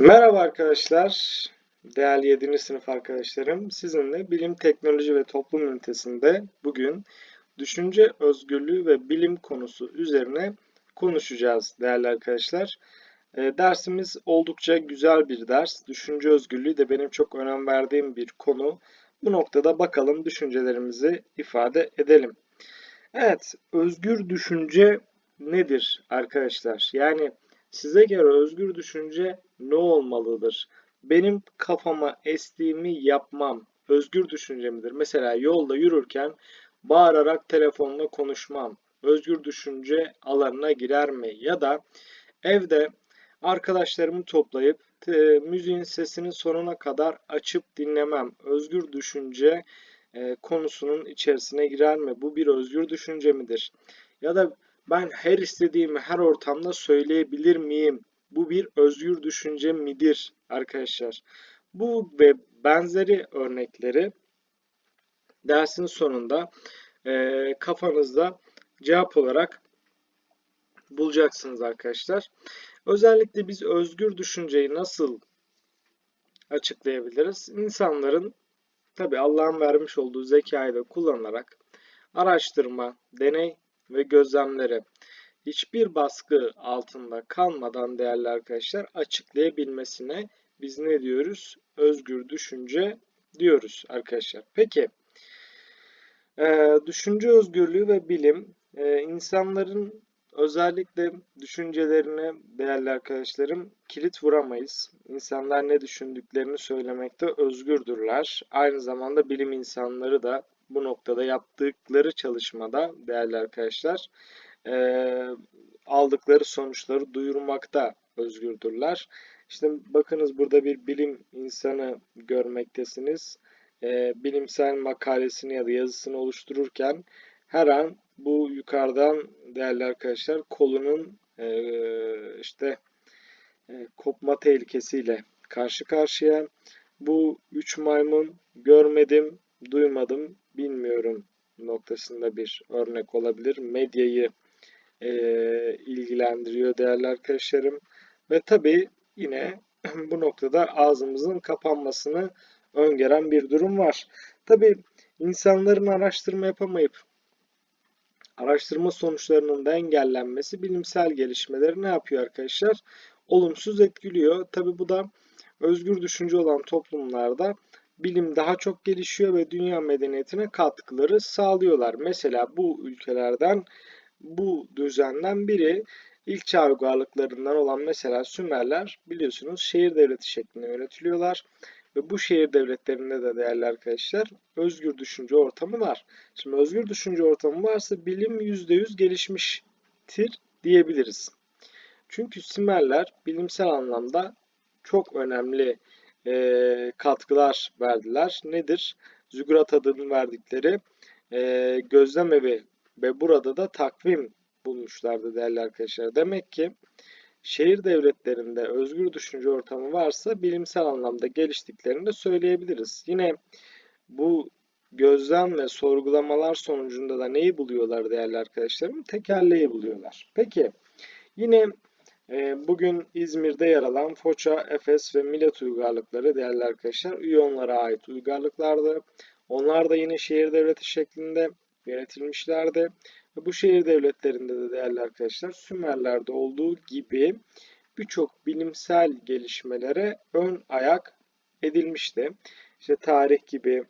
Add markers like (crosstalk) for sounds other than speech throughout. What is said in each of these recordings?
Merhaba arkadaşlar, değerli 7. sınıf arkadaşlarım. Sizinle bilim, teknoloji ve toplum ünitesinde bugün düşünce özgürlüğü ve bilim konusu üzerine konuşacağız değerli arkadaşlar. E, dersimiz oldukça güzel bir ders. Düşünce özgürlüğü de benim çok önem verdiğim bir konu. Bu noktada bakalım düşüncelerimizi ifade edelim. Evet, özgür düşünce nedir arkadaşlar? Yani size göre özgür düşünce ne olmalıdır? Benim kafama estiğimi yapmam özgür düşünce midir? Mesela yolda yürürken bağırarak telefonla konuşmam özgür düşünce alanına girer mi? Ya da evde arkadaşlarımı toplayıp e, müziğin sesini sonuna kadar açıp dinlemem özgür düşünce e, konusunun içerisine girer mi? Bu bir özgür düşünce midir? Ya da ben her istediğimi her ortamda söyleyebilir miyim? Bu bir özgür düşünce midir arkadaşlar? Bu ve benzeri örnekleri dersin sonunda e, kafanızda cevap olarak bulacaksınız arkadaşlar. Özellikle biz özgür düşünceyi nasıl açıklayabiliriz? İnsanların tabi Allah'ın vermiş olduğu zekayı da kullanarak araştırma, deney ve gözlemleri hiçbir baskı altında kalmadan değerli arkadaşlar açıklayabilmesine biz ne diyoruz? Özgür düşünce diyoruz arkadaşlar. Peki e, düşünce özgürlüğü ve bilim e, insanların özellikle düşüncelerine değerli arkadaşlarım kilit vuramayız. İnsanlar ne düşündüklerini söylemekte özgürdürler. Aynı zamanda bilim insanları da bu noktada yaptıkları çalışmada değerli arkadaşlar e, aldıkları sonuçları duyurmakta özgürdürler. İşte bakınız burada bir bilim insanı görmektesiniz. E, bilimsel makalesini ya da yazısını oluştururken her an bu yukarıdan değerli arkadaşlar kolunun e, işte e, kopma tehlikesiyle karşı karşıya. Bu üç maymun görmedim, duymadım, bilmiyorum noktasında bir örnek olabilir. Medyayı e, ilgilendiriyor değerli arkadaşlarım. Ve tabii yine (clears throat) bu noktada ağzımızın kapanmasını öngören bir durum var. Tabii insanların araştırma yapamayıp araştırma sonuçlarının da engellenmesi bilimsel gelişmeleri ne yapıyor arkadaşlar? Olumsuz etkiliyor. Tabii bu da özgür düşünce olan toplumlarda bilim daha çok gelişiyor ve dünya medeniyetine katkıları sağlıyorlar. Mesela bu ülkelerden bu düzenden biri ilk çağ uygarlıklarından olan mesela Sümerler biliyorsunuz şehir devleti şeklinde yönetiliyorlar. Ve bu şehir devletlerinde de değerli arkadaşlar özgür düşünce ortamı var. Şimdi özgür düşünce ortamı varsa bilim %100 gelişmiştir diyebiliriz. Çünkü Sümerler bilimsel anlamda çok önemli e, katkılar verdiler. Nedir? Zügrat adını verdikleri e, gözlem evi ve burada da takvim bulmuşlardı değerli arkadaşlar. Demek ki şehir devletlerinde özgür düşünce ortamı varsa bilimsel anlamda geliştiklerini de söyleyebiliriz. Yine bu gözlem ve sorgulamalar sonucunda da neyi buluyorlar değerli arkadaşlarım? Tekerleği buluyorlar. Peki yine bugün İzmir'de yer alan Foça, Efes ve Milet uygarlıkları değerli arkadaşlar üyonlara ait uygarlıklardı. Onlar da yine şehir devleti şeklinde yönetilmişlerdi. Bu şehir devletlerinde de değerli arkadaşlar Sümerler'de olduğu gibi birçok bilimsel gelişmelere ön ayak edilmişti. İşte tarih gibi,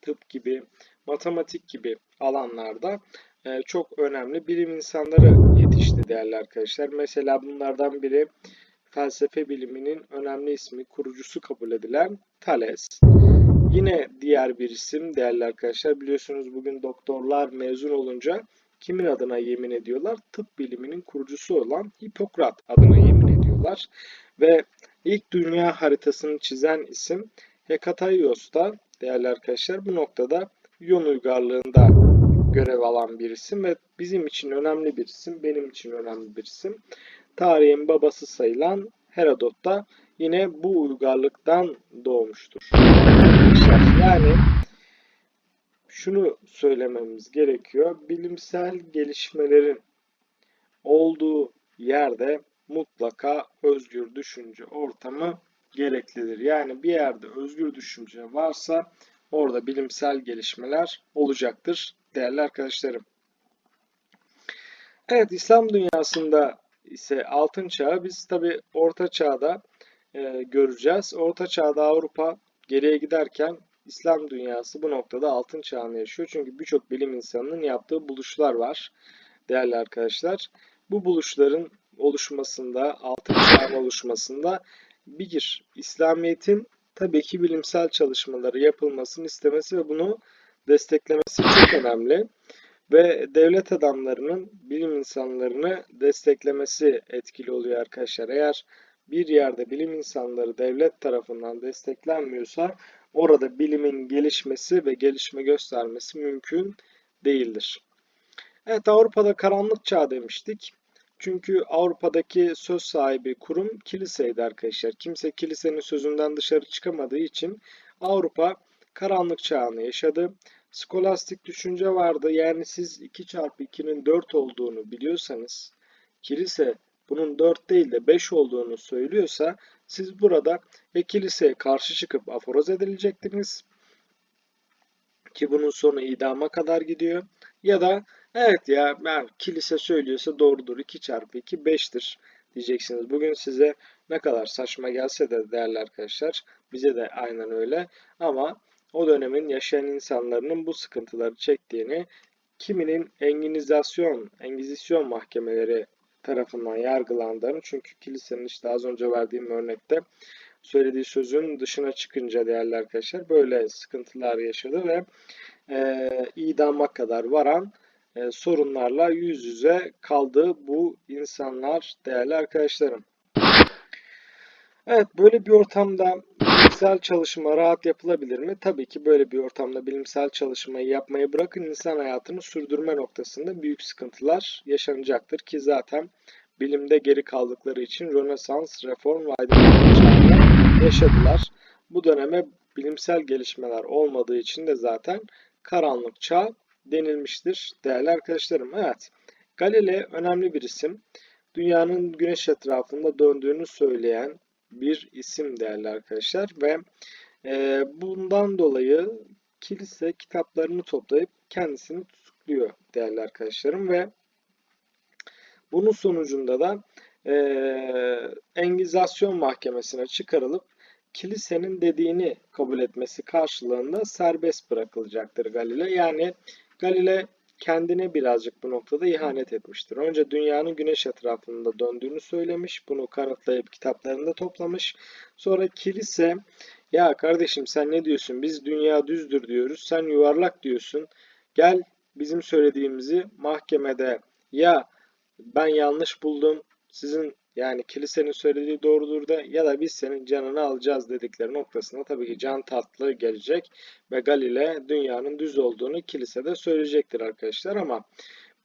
tıp gibi, matematik gibi alanlarda e, çok önemli bilim insanları yetişti değerli arkadaşlar. Mesela bunlardan biri felsefe biliminin önemli ismi, kurucusu kabul edilen Thales. Yine diğer bir isim değerli arkadaşlar biliyorsunuz bugün doktorlar mezun olunca kimin adına yemin ediyorlar? Tıp biliminin kurucusu olan Hipokrat adına yemin ediyorlar. Ve ilk dünya haritasını çizen isim Hekataios da değerli arkadaşlar bu noktada Yunan uygarlığında görev alan bir isim ve bizim için önemli bir isim, benim için önemli bir isim. Tarihin babası sayılan Herodot da yine bu uygarlıktan doğmuştur. Yani şunu söylememiz gerekiyor. Bilimsel gelişmelerin olduğu yerde mutlaka özgür düşünce ortamı gereklidir. Yani bir yerde özgür düşünce varsa orada bilimsel gelişmeler olacaktır değerli arkadaşlarım. Evet İslam dünyasında ise altın çağı biz tabi orta çağda e, göreceğiz. Orta çağda Avrupa geriye giderken İslam dünyası bu noktada altın çağını yaşıyor. Çünkü birçok bilim insanının yaptığı buluşlar var değerli arkadaşlar. Bu buluşların oluşmasında, altın çağın oluşmasında bir İslamiyet'in tabii ki bilimsel çalışmaları yapılmasını istemesi ve bunu desteklemesi çok önemli. Ve devlet adamlarının bilim insanlarını desteklemesi etkili oluyor arkadaşlar. Eğer bir yerde bilim insanları devlet tarafından desteklenmiyorsa orada bilimin gelişmesi ve gelişme göstermesi mümkün değildir. Evet Avrupa'da karanlık çağ demiştik. Çünkü Avrupa'daki söz sahibi kurum kiliseydi arkadaşlar. Kimse kilisenin sözünden dışarı çıkamadığı için Avrupa karanlık çağını yaşadı. Skolastik düşünce vardı. Yani siz 2 çarpı 2'nin 4 olduğunu biliyorsanız kilise bunun 4 değil de 5 olduğunu söylüyorsa siz burada ya kiliseye karşı çıkıp aforoz edilecektiniz ki bunun sonu idama kadar gidiyor ya da evet ya ben kilise söylüyorsa doğrudur 2 çarpı 2 5'tir diyeceksiniz. Bugün size ne kadar saçma gelse de değerli arkadaşlar bize de aynen öyle ama o dönemin yaşayan insanların bu sıkıntıları çektiğini kiminin enginizasyon, engizisyon mahkemeleri tarafından yargılandığını çünkü kilisenin işte az önce verdiğim örnekte söylediği sözün dışına çıkınca değerli arkadaşlar böyle sıkıntılar yaşadı ve e, idama kadar varan e, sorunlarla yüz yüze kaldı bu insanlar değerli arkadaşlarım. Evet böyle bir ortamda bilimsel çalışma rahat yapılabilir mi? Tabii ki böyle bir ortamda bilimsel çalışmayı yapmayı bırakın insan hayatını sürdürme noktasında büyük sıkıntılar yaşanacaktır ki zaten bilimde geri kaldıkları için Rönesans, Reform ve Aydınlanma yaşadılar. Bu döneme bilimsel gelişmeler olmadığı için de zaten karanlık çağ denilmiştir değerli arkadaşlarım. Evet, Galileo önemli bir isim. Dünyanın güneş etrafında döndüğünü söyleyen bir isim değerli arkadaşlar ve e, bundan dolayı kilise kitaplarını toplayıp kendisini tutukluyor değerli arkadaşlarım ve bunun sonucunda da e, Engizasyon Mahkemesi'ne çıkarılıp kilisenin dediğini kabul etmesi karşılığında serbest bırakılacaktır Galile. Yani Galile kendine birazcık bu noktada ihanet etmiştir. Önce dünyanın güneş etrafında döndüğünü söylemiş, bunu kanıtlayıp kitaplarında toplamış. Sonra kilise, ya kardeşim sen ne diyorsun, biz dünya düzdür diyoruz, sen yuvarlak diyorsun, gel bizim söylediğimizi mahkemede ya ben yanlış buldum, sizin yani kilisenin söylediği doğrudur da ya da biz senin canını alacağız dedikleri noktasında tabii ki can tatlı gelecek ve Galile dünyanın düz olduğunu kilisede söyleyecektir arkadaşlar ama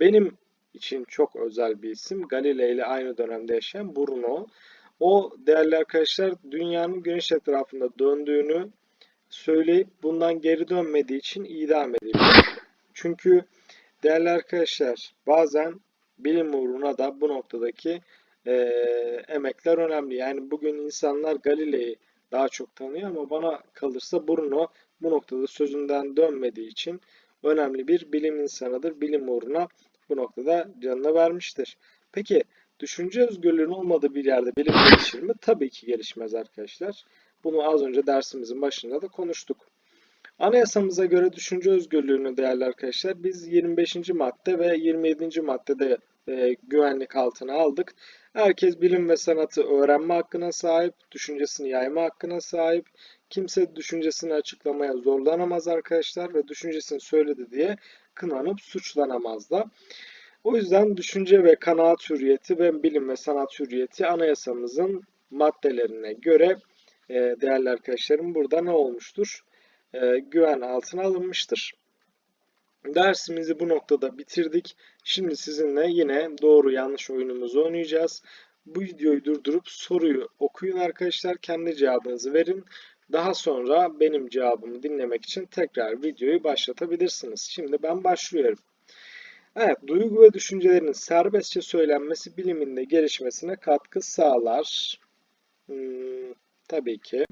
benim için çok özel bir isim Galile ile aynı dönemde yaşayan Bruno. O değerli arkadaşlar dünyanın güneş etrafında döndüğünü söyleyip bundan geri dönmediği için idam ediliyor. Çünkü değerli arkadaşlar bazen bilim uğruna da bu noktadaki e, emekler önemli. Yani bugün insanlar Galile'yi daha çok tanıyor ama bana kalırsa Bruno bu noktada sözünden dönmediği için önemli bir bilim insanıdır. Bilim uğruna bu noktada canını vermiştir. Peki düşünce özgürlüğünün olmadığı bir yerde bilim gelişir mi? Tabii ki gelişmez arkadaşlar. Bunu az önce dersimizin başında da konuştuk. Anayasamıza göre düşünce özgürlüğünü değerli arkadaşlar biz 25. madde ve 27. maddede e, güvenlik altına aldık. Herkes bilim ve sanatı öğrenme hakkına sahip, düşüncesini yayma hakkına sahip. Kimse düşüncesini açıklamaya zorlanamaz arkadaşlar ve düşüncesini söyledi diye kınanıp suçlanamaz da. O yüzden düşünce ve kanaat hürriyeti ve bilim ve sanat hürriyeti anayasamızın maddelerine göre e, değerli arkadaşlarım burada ne olmuştur? E, güven altına alınmıştır. Dersimizi bu noktada bitirdik. Şimdi sizinle yine doğru yanlış oyunumuzu oynayacağız. Bu videoyu durdurup soruyu okuyun arkadaşlar. Kendi cevabınızı verin. Daha sonra benim cevabımı dinlemek için tekrar videoyu başlatabilirsiniz. Şimdi ben başlıyorum. Evet, duygu ve düşüncelerin serbestçe söylenmesi biliminde gelişmesine katkı sağlar. Hmm, tabii ki.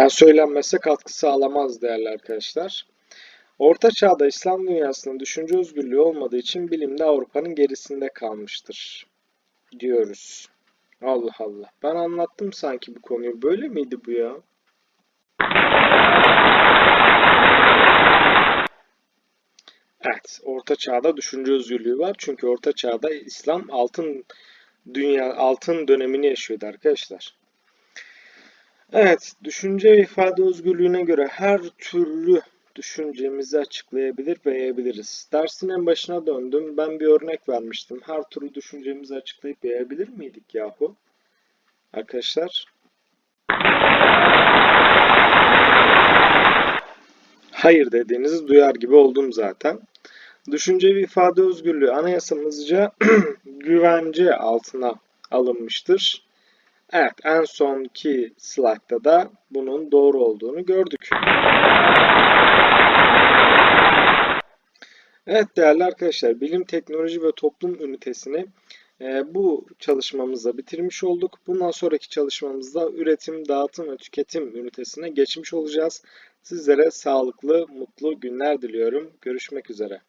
Yani söylenmese katkı sağlamaz değerli arkadaşlar. Orta Çağ'da İslam dünyasının düşünce özgürlüğü olmadığı için bilimde Avrupa'nın gerisinde kalmıştır diyoruz. Allah Allah. Ben anlattım sanki bu konuyu. Böyle miydi bu ya? Evet, Orta Çağ'da düşünce özgürlüğü var. Çünkü Orta Çağ'da İslam altın dünya altın dönemini yaşıyordu arkadaşlar. Evet, düşünce ve ifade özgürlüğüne göre her türlü düşüncemizi açıklayabilir ve yayabiliriz. Dersin en başına döndüm. Ben bir örnek vermiştim. Her türlü düşüncemizi açıklayıp yayabilir miydik yahu? Arkadaşlar. Hayır dediğinizi duyar gibi oldum zaten. Düşünce ve ifade özgürlüğü anayasamızca (clears throat) güvence altına alınmıştır. Evet, en sonki slaytta da bunun doğru olduğunu gördük. Evet değerli arkadaşlar, bilim, teknoloji ve toplum ünitesini e, bu çalışmamızda bitirmiş olduk. Bundan sonraki çalışmamızda üretim, dağıtım ve tüketim ünitesine geçmiş olacağız. Sizlere sağlıklı, mutlu günler diliyorum. Görüşmek üzere.